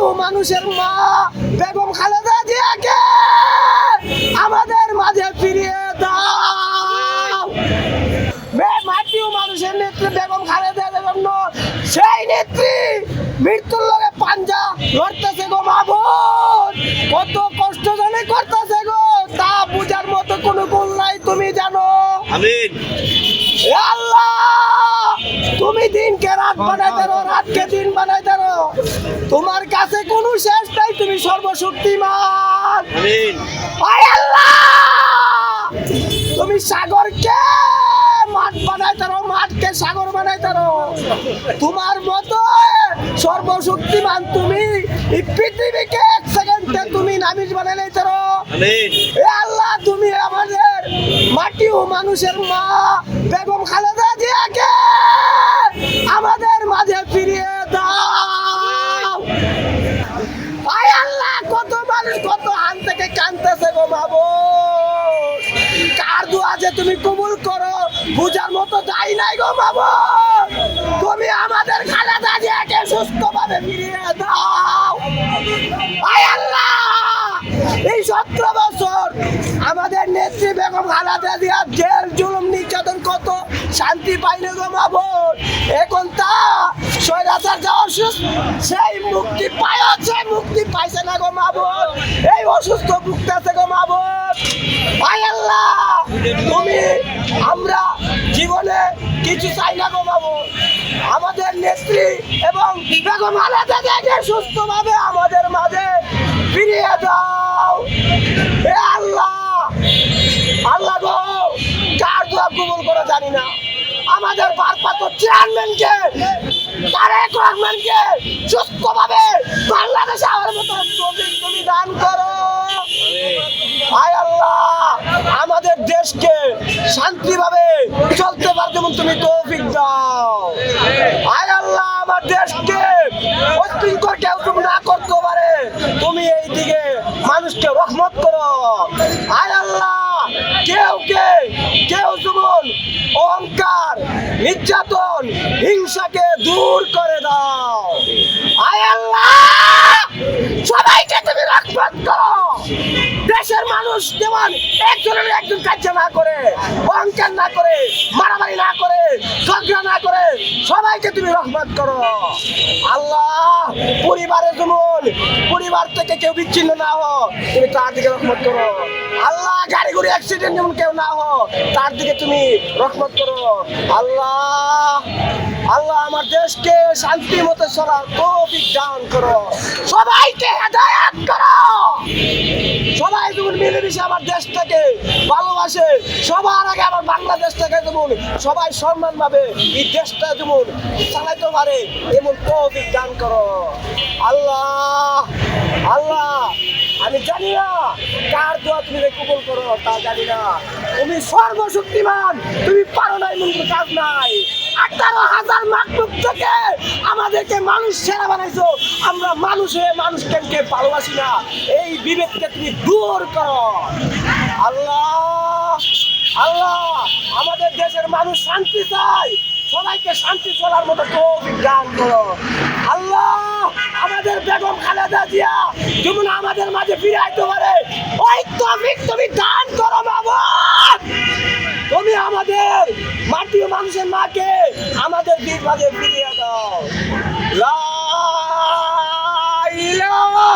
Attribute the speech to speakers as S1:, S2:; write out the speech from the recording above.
S1: ও মানুষের মা বেগম খালেদা জিয়াকে আমাদের মাঝে ফিরিয়ে দাও। বে- মাটি ও মানুষের নেত্রী বেগম খালেদা বেগম সেই নেত্রী মৃত্যুর লগে পাঞ্জা লড়তেছে গো মাবুদ কত কষ্ট জানে করতেছে গো তা বুঝার মতো কোনো গুণ নাই তুমি জানো।
S2: আমিন।
S1: আল্লাহ তুমি দিনকে রাত বানাই দাও রাতকে দিন বানাই দাও তোমার কাছে কোনো শেষ নাই তুমি সর্বশক্তিমান।
S2: আমিন।
S1: আয় আল্লাহ! তুমি সাগরকে মাঠ বানাই দাও মাঠকে সাগর বানাই দাও তোমার মতো সর্বশক্তিমান তুমি এই পৃথিবীকে এক সেকেন্ডে তুমি নামিজ বানাই
S2: আমিন।
S1: আল্লাহ তুমি আমাদের মাটি ও মানুষের মা বেগম খালেদা জিয়াকে গো কার দোয়া যে তুমি কবুল করো? বুঝার মতো দায় নাই গো তুমি আমাদের খালেদা জিয়াকে সুস্থভাবে ফিরিয়ে দাও। এই সতেরো বছর আমাদের নেত্রী বেগম খালেদা জিয়া জেল, জুলুম, নির্যাতন কত? শান্তি পাইলে গো এখন তা স্বৈরাচার যাওয়ার সুস্থ সেই মুক্তি পায়, সেই মুক্তি পাইছে না গো মাবুদ এই অসুস্থ ভুগতেছে গো মাবুদ আল্লাহ, তুমি, আমরা জীবনে কিছু চাই না গো মাবুদ আমাদের নেত্রী এবং বেগম আলাদা জায়গায় সুস্থভাবে আমাদের মাঝে ফিরিয়ে দাও। আমাদের ভারপ্রাপ্ত চেয়ারম্যানকে, তারেক রহমানকে সুস্থভাবে বাংলাদেশে আমার মতো তুমি দান করো। আল্লাহ, আমাদের দেশকে শান্তিভাবে চলতে পার তুমি তৌফিক আল্লাহ, আমার দেশকে কেউ তুমি না করতে পারে। তুমি এই দিকে মানুষকে রহমত করো। আয় আল্লাহ, কেউ কে, কেউ অহংকার নির্যাতন হিংসাকে দূর করে দাও। আয় আল্লাহ! সবাইকে তুমি রক্ষণ করো। দেশের মানুষ যেমন একজনের একজন কার্য না করে, অহংকার না করে, মারামারি না করে ঝগড়া না করে সবাইকে তুমি রহমত করো। আল্লাহ পরিবারে যেমন পরিবার থেকে কেউ বিচ্ছিন্ন না হো তুমি তার দিকে রহমত করো। আল্লাহ গাড়ি ঘুরি অ্যাক্সিডেন্ট যেমন কেউ না হো তার দিকে তুমি রহমত করো। আল্লাহ আল্লাহ আমার দেশকে শান্তি মতো চলার তৌফিক দান করো। সবাইকে হেদায়াত করো। যেমন মিলেমিশে আমার দেশটাকে ভালোবাসে। সবার আগে আমার বাংলাদেশটাকে যেমন সবাই সম্মান পাবে, এই দেশটা যেমন চালাইতে পারে, এমন তৌফিক দান করো। আল্লাহ আল্লাহ আমি জানি না কার দোয়া তুমি কবুল করো তা জানি না। তুমি সর্বশক্তিমান, তুমি পারো নাই এমন কাজ নাই। আঠারো হাজার মাকলুক থেকে আমাদেরকে মানুষ সেরা বানাইছো। আমরা মানুষ হয়ে মানুষকে ভালোবাসি না। এই বিবেককে তুমি দূর করো। আল্লাহ আল্লাহ, আমাদের দেশের মানুষ শান্তি চায়। সবাইকে শান্তি চলার মতো তৌফিক দান করো। আল্লাহ, আমাদের বেগম খালেদা জিয়া, যেমন আমাদের মাঝে ফিরে আইতে পারে। ওই মালিক তুমি দান করো বাবা। তুমি আমাদের মাটি মানুষের মাকে আমাদের বীর মাঝে ফিরিয়ে দাও। লা ইলাহা